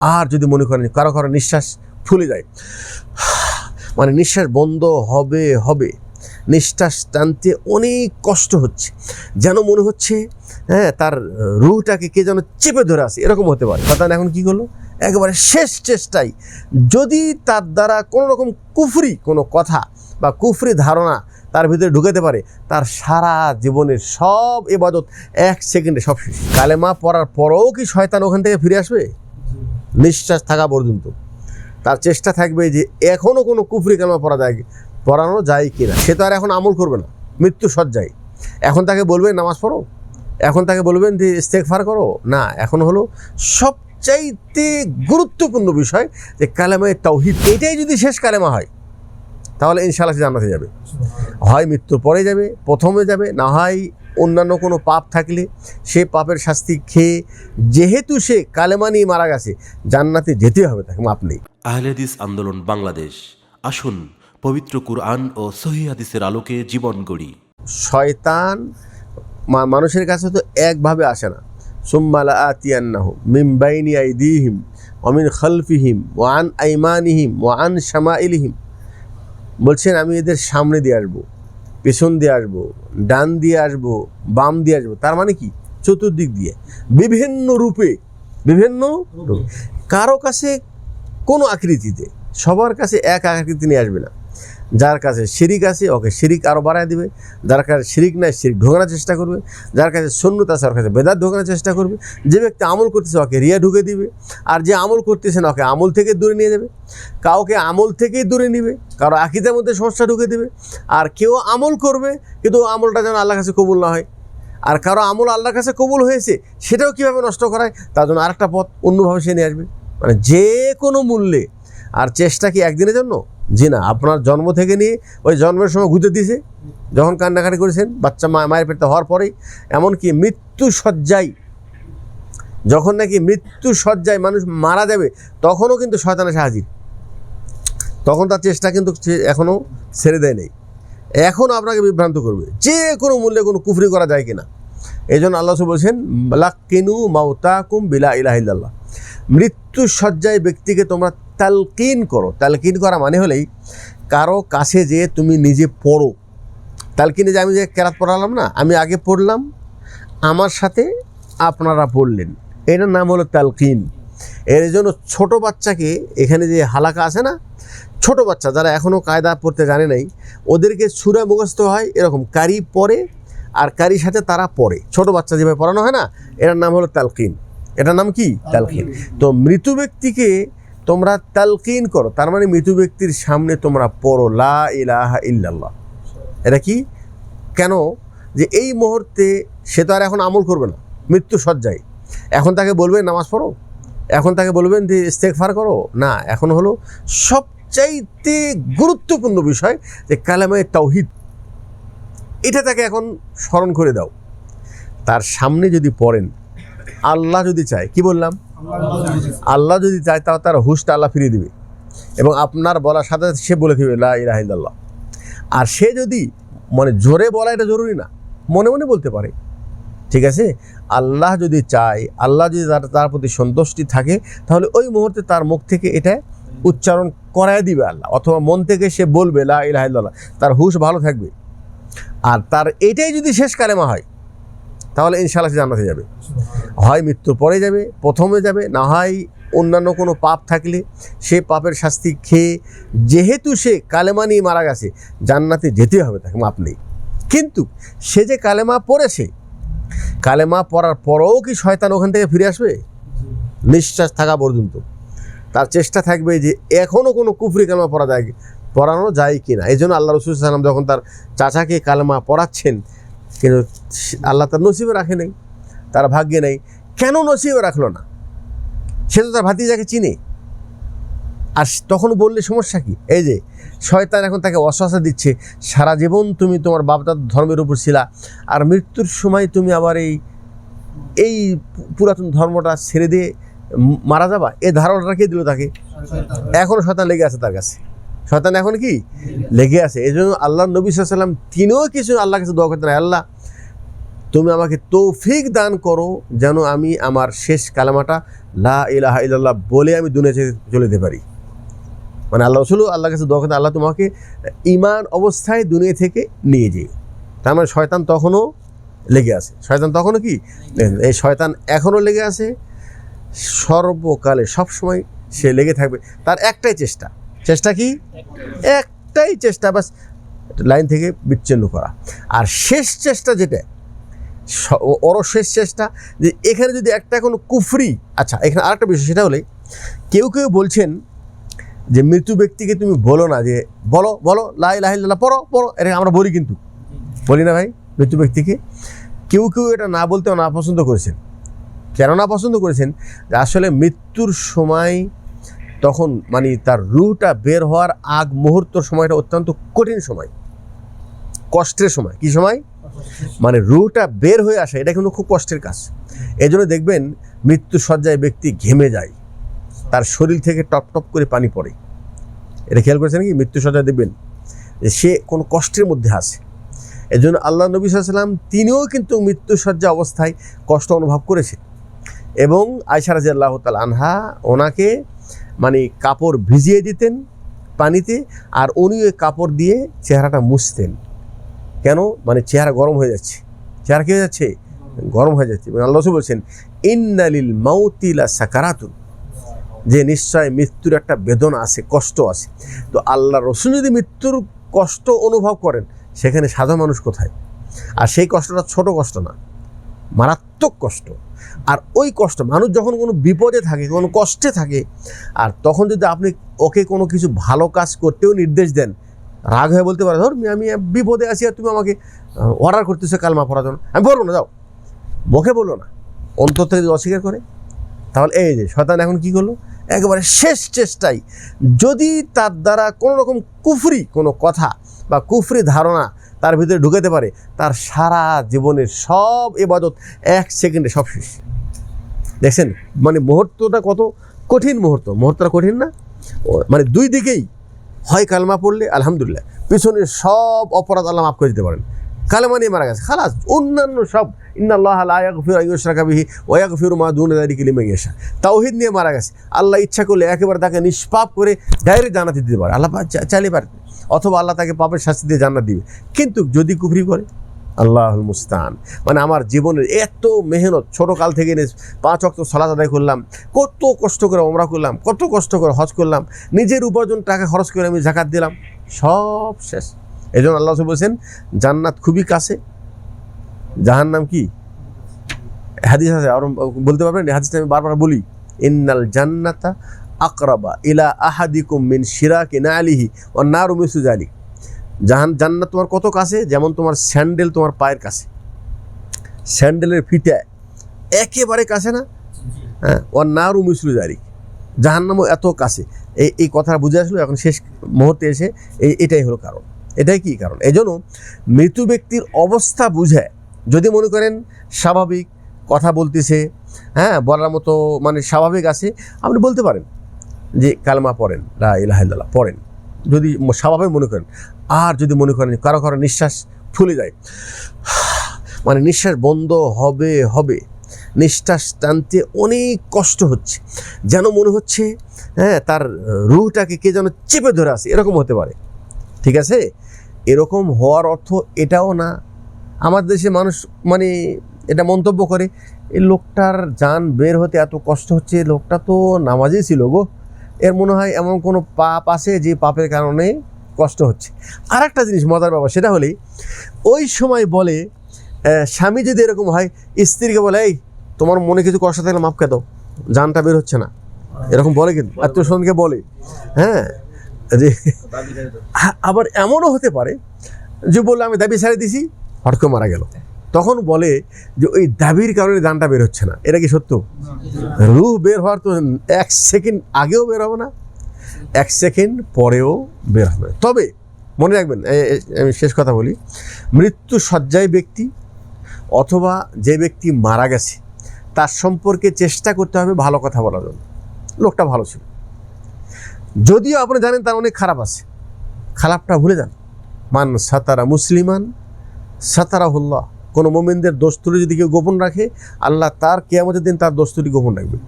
আর যদি মনে করেন কারও কারও নিঃশ্বাস ফুলে যায় মানে নিঃশ্বাস বন্ধ হবে হবে। নিঃশ্বাস টানতে অনেক কষ্ট হচ্ছে, যেন মনে হচ্ছে হ্যাঁ তার রুহটাকে কে যেন চেপে ধরে আছে, এরকম হতে পারে। কথা এখন কি করল? একেবারে শেষ চেষ্টাই যদি তার দ্বারা কোনো রকম কুফরি, কোনো কথা বা কুফরি ধারণা তার ভিতরে ঢুকাতে পারে, তার সারা জীবনের সব এবাদত এক সেকেন্ডে সব শেষ। কালেমা পড়ার পরেও কি শয়তান ওখান থেকে ফিরে আসবে? নিঃশ্বাস থাকা পর্যন্ত। তার চেষ্টা থাকবে যে এখনও কোনো কুফরি কালমা পড়া যায় পড়ানো যায় কি না সে তো আর এখন আমল করবে না। মৃত্যু সজ্জায় এখন তাকে বলবেন, নামাজ পড়ো। এখন তাকে বলবেন যে ইস্তেকফার করো? না, এখন হলো সবচাইতে গুরুত্বপূর্ণ বিষয় যে কালেমায় তাওহিদ। এটাই যদি শেষ কালেমা হয়, তাহলে ইনশাআল্লাহ সে জান্নাতে যাবে। হয় মৃত্যুর পরে যাবে, প্রথমে যাবে, না হয় অন্যান্য কোনো পাপ থাকলে সে পাপের শাস্তি খেয়ে যেহেতু সে কালেমা নিয়ে মারা গেছে জান্নাতে যেতে হবে তাকে মাপ নেই। আহলেদিস আন্দোলন বাংলাদেশ। আসুন পবিত্র কুরআন ও সহি হাদিসের আলোকে জীবন গড়ি। শয়তান মানুষের কাছে তো একভাবে আসে না। সুম্মালা আতিয়ান্নাহ মিম বাইনি আইদিহিম অমিন খলফিহিম ওয়ান আইমানিহিম ওয়ান শামাইলিহিম। বলছেন আমি এদের সামনে দিয়ে আসব। পেছন দিয়ে আসব ডান দিয়ে আসব বাম দিয়ে আসব তার মানে কি? চতুর্দিক দিয়ে। বিভিন্ন রূপে বিভিন্ন রূপে। কারও কাছে কোনো আকৃতিতে সবার কাছে এক আকৃতি নিয়ে আসবে না। যার কাছে শিরিক আছে, ওকে শিরিক আরও বাড়ায় দিবে। যার কাছে শিরিক নাই, শিরিক ঢোকানোর চেষ্টা করবে। যার কাছে শূন্যত আছে, ওর কাছে বেদাত ঢোকানোর চেষ্টা করবে। যে ব্যক্তি আমল করতেছে, ওকে রিয়া ঢুকে দিবে। আর যে আমল করতেছে না, ওকে আমল থেকে দূরে নিয়ে যাবে। কাউকে আমল থেকেই দূরে নিবে, কারও আকিদের মধ্যে সমস্যা ঢুকে দিবে। আর কেউ আমল করবে, কিন্তু আমলটা যেন আল্লাহর কাছে কবুল না হয়। আর কারও আমল আল্লাহর কাছে কবুল হয়েছে, সেটাও কীভাবে নষ্ট করায়, তার জন্য আরেকটা পথ অন্যভাবে সে নিয়ে আসবে। মানে যে কোনো মূল্যে। আর চেষ্টা কি একদিনের জন্য? জি না আপনার জন্ম থেকে নিয়ে ওই জন্মের সময় ঘুরতে দিয়েছে, যখন কান্নাকাটি করেছেন, বাচ্চা মা মায়ের পেটে হওয়ার পরেই, এমনকি মৃত্যু সজ্জায় যখন নাকি মৃত্যু সজ্জায় মানুষ মারা যাবে, তখনও কিন্তু শয়তান এসে হাজির। তখন তার চেষ্টা কিন্তু এখনও ছেড়ে দেয় নেই। এখন আপনাকে বিভ্রান্ত করবে। যে কোনো মূল্যে কোনো কুফরি করা যায় কিনা। এই জন্য আল্লাহ বলছেন, লাক্কিনু মাউতাকুম বিলা ইলাহিল্লাহ মৃত্যু সজ্জায় ব্যক্তিকে তোমরা তালকিন করো। তালকিন করা মানে হলেই কারও কাছে যে তুমি নিজে পড়ো। তালকিনে যে আমি যে কেরাত পড়ালাম না, আমি আগে পড়লাম, আমার সাথে আপনারা পড়লেন। এটার নাম হলো তালকিন। এর জন্য ছোট বাচ্চাকে এখানে যে হালাকা আছে না, ছোট বাচ্চা যারা এখনও কায়দা পড়তে জানে নাই, ওদেরকে সুরা মুখস্থ হয় এরকম, কারি পড়ে আর কারির সাথে তারা পড়ে। ছোট বাচ্চা যেভাবে পড়ানো হয় না, এটার নাম হলো তালকিন। এটার নাম কি? তালকিন। তো মৃত ব্যক্তিকে তোমরা তালকিন করো। তার মানে মৃত ব্যক্তির সামনে তোমরা পড়ো, লা ইলাহা ইল্লাল্লাহ। এটা কি? কেন? যে এই মুহূর্তে সে তো আর এখন আমল করবে না, মৃত্যু সজ্জায় এখন তাকে বলবেন, নামাজ পড়ো? এখন তাকে বলবেন, যে ইস্তেকফার করো? না, এখন হলো সবচাইতে গুরুত্বপূর্ণ বিষয় যে কালামায় তাওহিদ। এটা তাকে এখন স্মরণ করে দাও। তার সামনে যদি পড়েন, আল্লাহ যদি চায়, কি বললাম? আল্লাহ যদি চায় তাও তার হুশটা আল্লাহ ফিরিয়ে দিবে। এবং আপনার বলার সাথে সাথে সে বলে দিবে লা ইলাহা আর সে যদি মানে জোরে বলা এটা জরুরি না, মনে মনে বলতে পারে। ঠিক আছে? আল্লাহ যদি চায়, আল্লাহ যদি তার তার প্রতি সন্তুষ্টি থাকে, তাহলে ওই মুহূর্তে তার মুখ থেকে এটা উচ্চারণ করায় দিবে আল্লাহ। অথবা মন থেকে সে বলবে, লা ইলাহা ইল্লাল্লাহ। তার হুশ ভালো থাকবে। আর তার এটাই যদি শেষ কালেমা হয় তাহলে ইনশাআল্লাহ সে জান্নাতে যাবে। হয় মৃত্যুর পরে যাবে, প্রথমে যাবে, না হয় অন্যান্য কোনো পাপ থাকলে সে পাপের শাস্তি খেয়ে যেহেতু সে কালেমা নিয়ে মারা গেছে, জান্নাতে যেতে হবে তাকে, মাপ নেই। কিন্তু সে যে কালেমা পড়েছে, কালেমা পড়ার পরেও কি শয়তান ওখান থেকে ফিরে আসবে? নিঃশ্বাস থাকা পর্যন্ত। তার চেষ্টা থাকবে যে এখনও কোনো কুফরি কালেমা পড়া যায়, পড়ানো যায় কি না এই জন্য আল্লাহ রসুল সাল্লাম যখন তার চাচাকে কালেমা পড়াচ্ছেন কিন্তু আল্লাহ তার নসিবে রাখে নাই তার ভাগ্যে নেই। কেন নসিবে রাখল না? সে তো তার ভাতিজাকে চিনে। আর তখন বললে সমস্যা কি? এই যে শয়তান এখন তাকে অশ্বাসা দিচ্ছে সারা জীবন তুমি তোমার বাপদাদ ধর্মের উপর ছিলা আর মৃত্যুর সময় তুমি আবার এই এই পুরাতন ধর্মটা ছেড়ে দিয়ে মারা যাবা? এই ধারণাটা কে দিল তাকে? এখনও শয়তান লেগে আছে তার কাছে। শয়তান এখন কি? লেগে আছে। এই জন্য আল্লাহ নবী সাল্লাম তিনিও কিছু আল্লাহ কাছে দোয়া করতেন আল্লাহ, তুমি আমাকে তৌফিক দান করো যেন আমি আমার শেষ কালামাটা লা ইলাহা ইল্লাল্লাহ বলে আমি দুনিয়া চলে যেতে পারি। মানে আল্লাহ রসুল আল্লাহ কাছে দোয়া করতে আল্লাহ তোমাকে ইমান অবস্থায় দুনিয়া থেকে নিয়ে যেয়ে তার মানে শয়তান তখনও লেগে আছে। শয়তান তখনও কি? এই শয়তান এখনও লেগে আছে। সর্বকালে সবসময় সে লেগে থাকবে। তার একটাই চেষ্টা চেষ্টা কি? একটাই চেষ্টা বাস লাইন থেকে বিচ্ছিন্ন করা। আর শেষ চেষ্টা যেটা, স- ও- ওরও শেষ চেষ্টা, যে এখানে যদি একটা কোনো কুফরি আচ্ছা এখানে আরেকটা বিষয়, সেটা হলে, কেউ কেউ বলছেন যে মৃত্যু ব্যক্তিকে তুমি বলো না, যে বলো বলো লাই লাহিল্লাহ পড়ো পড়ো, এটা আমরা বলি কিন্তু। বলি না ভাই, মৃত্যু ব্যক্তিকে। কেউ কেউ এটা না বলতেও না পছন্দ করেছেন। কেন না পছন্দ করেছেন? আসলে মৃত্যুর সময় তখন মানে তার রুটা বের হওয়ার আগ মুহূর্ত সময়টা অত্যন্ত কঠিন সময়। কষ্টের সময়। কি সময়? মানে রুহটা বের হয়ে আসা, এটা কিন্তু খুব কষ্টের কাজ। এই জন্য দেখবেন মৃত্যু সজ্জায় ব্যক্তি ঘেমে যায়। তার শরীর থেকে টপ টপ করে পানি পড়ে। এটা খেয়াল করেছেন কি? মৃত্যু সজ্জায় দেখবেন যে সে কোনো কষ্টের মধ্যে আছে। জন্য আল্লাহ নবী সাল্লাম তিনিও কিন্তু মৃত্যু সজ্জা অবস্থায় কষ্ট অনুভব করেছে এবং আয়সা রাজি আল্লাহ তাল আনহা, ওনাকে মানে কাপড় ভিজিয়ে দিতেন পানিতে আর উনি ওই কাপড় দিয়ে চেহারাটা মুছতেন। কেন? মানে চেহারা গরম হয়ে যাচ্ছে। চেহারা কী হয়ে যাচ্ছে? গরম হয়ে যাচ্ছে। এবং আল্লাহ বলছেন, ইন্নালিল মাউতিলা সাকারাতুন। যে নিশ্চয় মৃত্যুর একটা বেদনা আছে, কষ্ট আছে। তো আল্লাহ রসুল যদি মৃত্যুর কষ্ট অনুভব করেন, সেখানে সাধারণ মানুষ কোথায়? আর সেই কষ্টটা ছোট কষ্ট না। মারাত্মক কষ্ট। আর ওই কষ্ট, মানুষ যখন কোনো বিপদে থাকে, কোনো কষ্টে থাকে, আর তখন যদি আপনি ওকে কোনো কিছু ভালো কাজ করতেও নির্দেশ দেন, রাগ হয়ে বলতে পারে, ধর, আমি বিপদে আছি আর তুমি আমাকে অর্ডার করতেছো কালমা পড়ার জন্য। আমি বলব না, যাও। মুখে বলল না। অন্তর থেকে যদি অস্বীকার করে, তাহলে এই যে শয়তান এখন কি করল? একেবারে শেষ চেষ্টাই যদি তার দ্বারা কোনো রকম কুফরি, কোনো কথা বা কুফরি ধারণা তার ভিতরে ঢুকাতে পারে, তার সারা জীবনের সব এবাদত এক সেকেন্ডে সব শেষ। দেখছেন? মানে মুহূর্তটা কত কঠিন মুহূর্ত। মুহূর্তটা কঠিন না? মানে দুই দিকেই হয় কালমা পড়লে, আলহামদুলিল্লাহ। পিছনের সব অপরাধ আল্লাহ মাফ করে দিতে পারেন। কালেমা নিয়ে মারা গেছে। খালাস, অন্যান্য সব, ইন্নাল্লাহ লা ইয়াগফিরু আন ইউশরাকা বিহি ওয়া ইয়াগফিরু মা তাওহীদ নিয়ে মারা গেছে। আল্লাহ ইচ্ছা করলে একেবারে তাকে নিষ্পাপ করে ডাইরেক্ট জানাতে দিতে পারে। আল্লাহ পাক চা- চাইলে পারে। অথবা আল্লাহ তাকে পাপের শাস্তি দিয়ে জান্নাত দিবে। কিন্তু যদি কুফরি করে, আল্লাহুল মুস্তান মানে আমার জীবনের এত মেহনত, ছোট কাল থেকে নিয়ে পাঁচ অক্ত সালাদ আদায় করলাম, কত কষ্ট করে ওমরা করলাম, কত কষ্ট করে হজ করলাম, নিজের উপার্জন টাকা খরচ করে আমি জাকাত দিলাম, সব শেষ। এই জন্য আল্লাহ বলছেন, জান্নাত খুবই কাছে। জাহান নাম কি? হাদিস আছে, আর বলতে পারবেন? হাদিসটা আমি বারবার বলি, ইন্নাল জান্নাতা আকরাবা ইলা আহাদিকুম মিন শিরাকি নালিহি ও নারু মিসু জালি জাহান জান্নাত তোমার কত কাছে? যেমন তোমার স্যান্ডেল তোমার পায়ের কাছে। স্যান্ডেলের ফিতে একেবারে কাছে না? হ্যাঁ ও নারু মিসলু জালি জাহান্নামও এত কাছে। এই এই কথাটা বুঝে আসলো, এখন শেষ মুহূর্তে এসে এই এটাই হলো কারণ। এটাই কি কারণ? এই জন্য মৃত ব্যক্তির অবস্থা বুঝে, যদি মনে করেন স্বাভাবিক কথা বলতেছে হ্যাঁ বলার মতো মানে স্বাভাবিক আছে, আপনি বলতে পারেন। যে কালমা পড়েন, লা ইলাহা ইল্লাল্লাহ, পড়েন। যদি স্বাভাবিক মনে করেন, আর যদি মনে করেন কারও কারও নিঃশ্বাস ফুলে যায় মানে নিঃশ্বাস বন্ধ হবে হবে। নিঃশ্বাস টানতে অনেক কষ্ট হচ্ছে, যেন মনে হচ্ছে হ্যাঁ তার রুহটাকে কে যেন চেপে ধরে আছে, এরকম হতে পারে। ঠিক আছে? এরকম হওয়ার অর্থ এটাও না। আমার দেশে মানুষ মানে এটা মন্তব্য করে, এই লোকটার যান বের হতে এত কষ্ট হচ্ছে, লোকটা তো নামাজই ছিল গো। এর মনে হয় এমন কোনো পাপ আছে যে পাপের কারণে কষ্ট হচ্ছে। আর একটা জিনিস মজার ব্যাপার, সেটা হলেই ওই সময় বলে স্বামী যদি এরকম হয়, স্ত্রীকে বলে, এই, তোমার মনে কিছু কষ্ট থাকলে মাপ দাও, জানটা বের হচ্ছে না। এরকম বলে কিন্তু, আত্মীয়স্বজনকে বলে। হ্যাঁ যে আবার এমনও হতে পারে যে বলল, আমি দাবি ছেড়ে দিছি হট করে মারা গেল। তখন বলে যে ওই দাবির কারণে দানটা বের হচ্ছে না। এটা কি সত্য? রুহ বের হওয়ার তো এক সেকেন্ড আগেও বের হবে না, এক সেকেন্ড পরেও বের হবে তবে মনে রাখবেন আমি শেষ কথা বলি, মৃত্যু শয্যায় ব্যক্তি অথবা যে ব্যক্তি মারা গেছে, তার সম্পর্কে চেষ্টা করতে হবে ভালো কথা বলার জন্য। লোকটা ভালো ছিল। যদিও আপনি জানেন তার অনেক খারাপ আছে। খারাপটা ভুলে যান। মান সাতারা মুসলিমান সাতারা সাতারাহুল্লাহ। কোনো মোমেনদের দোস্তুরি যদি কেউ গোপন রাখে, আল্লাহ তার কেয়ামতের দিন তার দোস্তুরি গোপন রাখবে।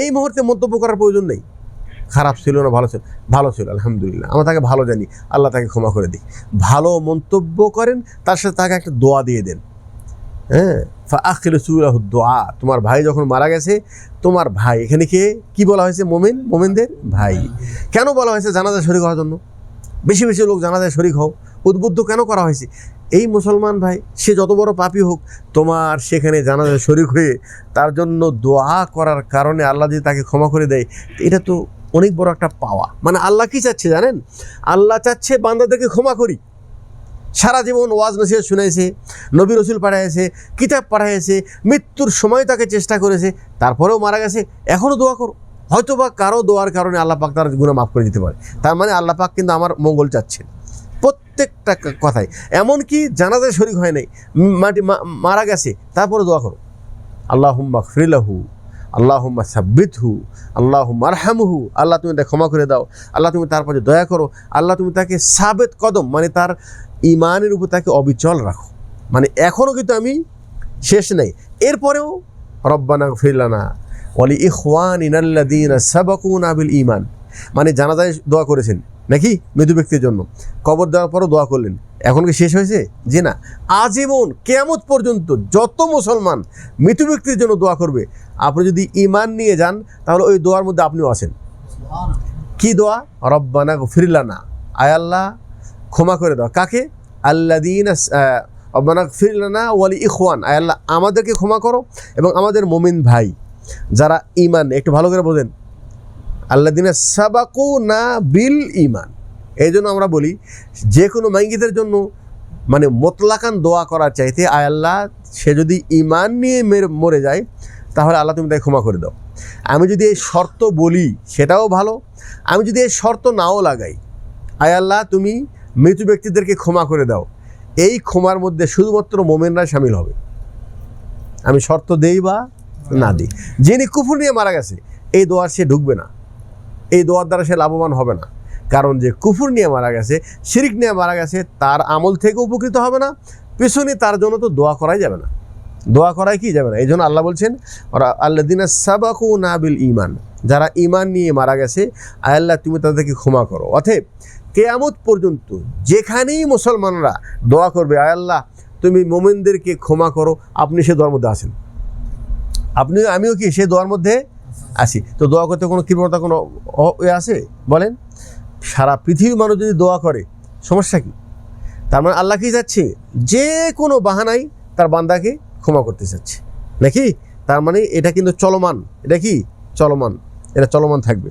এই মুহূর্তে মন্তব্য করার প্রয়োজন নেই। খারাপ ছিল না, ভালো ছিল ভালো ছিল, আলহামদুলিল্লাহ। আমরা তাকে ভালো জানি, আল্লাহ তাকে ক্ষমা করে দিই ভালো মন্তব্য করেন, তার সাথে তাকে একটা দোয়া দিয়ে দেন। হ্যাঁ? আখিল দোয়া। তোমার ভাই যখন মারা গেছে, তোমার ভাই, এখানে কে, কী বলা হয়েছে মোমেন, মোমেনদের? ভাই। কেন বলা হয়েছে জানাজা শরিক হওয়ার জন্য? বেশি বেশি লোক জানাজায় শরিক হও, উদ্বুদ্ধ কেন করা হয়েছে? এই মুসলমান ভাই, সে যত বড় পাপি হোক, তোমার সেখানে জানাজায় শরিক হয়ে তার জন্য দোয়া করার কারণে আল্লাহ যদি তাকে ক্ষমা করে দেয়, এটা তো অনেক বড় একটা পাওয়া। মানে আল্লাহ কি চাচ্ছে জানেন? আল্লাহ চাচ্ছে বান্দাদেরকে ক্ষমা করি। সারা জীবন ওয়াজ নসিহত শুনেছে নবী রসুল পাঠাইছে, কিতাব পাঠাইছে, মৃত্যুর সময় তাকে চেষ্টা করেছে, তারপরেও মারা গেছে এখনও দোয়া করো। হয়তো বা কারও দোয়ার কারণে আল্লাহ পাক তার গুণা মাফ করে দিতে পারে। তার মানে আল্লাহ পাক কিন্তু আমার মঙ্গল চাচ্ছেন। প্রত্যেকটা ক- কথাই। এমনকি জানাজায় শরিক হয় নাই মাটি মারা গেছে, তারপরে দোয়া করো। আল্লাহ হুম্মা ফ্রিলাহু আল্লাহ হুম্মা সাব্বিতহু আল্লাহ আরহামহু, আল্লাহ তুমি তাকে ক্ষমা করে দাও, আল্লাহ তুমি তার প্রতি দয়া করো, আল্লাহ তুমি তাকে সাবেত কদম মানে তার ইমানের উপর তাকে অবিচল রাখো। মানে এখনও কিন্তু আমি শেষ নেই। এরপরেও রব্বানা ফিরলানা ওয়ালি ইখওয়ান ইনাল্লাদিন সাবাকুন আবিল ইমান মানে জানাজায় দোয়া করেছেন। নাকি মৃদু ব্যক্তির জন্য? কবর দেওয়ার পরও দোয়া করলেন। এখন কি শেষ হয়েছে? যে না। আজীবন কেয়ামত পর্যন্ত যত মুসলমান মৃত্যু ব্যক্তির জন্য দোয়া করবে আপনি যদি ইমান নিয়ে যান তাহলে ওই দোয়ার মধ্যে আপনিও আছেন। কি দোয়া? রব্বানা ফিরলানা আয় আল্লাহ ক্ষমা করে দাও। কাকে? আল্লাদিন রব্বানা ফিরলানা ওয়ালি ইখওয়ান। আয় আল্লাহ আমাদেরকে ক্ষমা করো এবং আমাদের মোমিন ভাই যারা ইমান একটু ভালো করে বোঝেন। আল্লাদিনা সাবাকু না বিল ইমান এই জন্য আমরা বলি যে কোনো মাইঙ্গিদের জন্য মানে মোতলাকান দোয়া করার চাইতে আয় আল্লাহ, সে যদি ইমান নিয়ে মেরে- মরে যায়, তাহলে আল্লাহ তুমি তাকে ক্ষমা করে দাও। আমি যদি এই শর্ত বলি, সেটাও ভালো। আমি যদি এই শর্ত নাও লাগাই, আয় আল্লাহ তুমি মৃত ব্যক্তিদেরকে ক্ষমা করে দাও। এই ক্ষমার মধ্যে শুধুমাত্র মোমেনরা সামিল হবে। আমি শর্ত দেই বা না দিই? যিনি কুফুর নিয়ে মারা গেছে, এই দোয়ার সে ঢুকবে না। এই দোয়ার দ্বারা সে লাভবান হবে না। কারণ যে কুফুর নিয়ে মারা গেছে, শিরিক নিয়ে মারা গেছে, তার আমল থেকে উপকৃত হবে না। পিছনে তার জন্য তো দোয়া করাই যাবে না। দোয়া করাই কি যাবে না? এই জন্য আল্লাহ বলছেন, ওরা আল্লাহ দিনা সাবাকু নাবিল ইমান যারা ইমান নিয়ে মারা গেছে আল্লাহ তুমি তাদেরকে ক্ষমা করো। অতএব কেয়ামত পর্যন্ত যেখানেই মুসলমানরা দোয়া করবে আল্লাহ তুমি মোমেনদেরকে ক্ষমা করো। আপনি সে দোয়ার মধ্যে আছেন। আপনি, আমিও কি সে দোয়ার মধ্যে আছি তো দোয়া করতে কোনো কৃপণতা কোনো আছে? বলেন, সারা পৃথিবীর মানুষ যদি দোয়া করে, সমস্যা কি? তার মানে আল্লাহকেই যাচ্ছে যে কোনো বাহানাই তার বান্দাকে ক্ষমা করতে চাচ্ছে। নাকি? তার মানে এটা কিন্তু চলমান। এটা কি? চলমান। এটা চলমান থাকবে।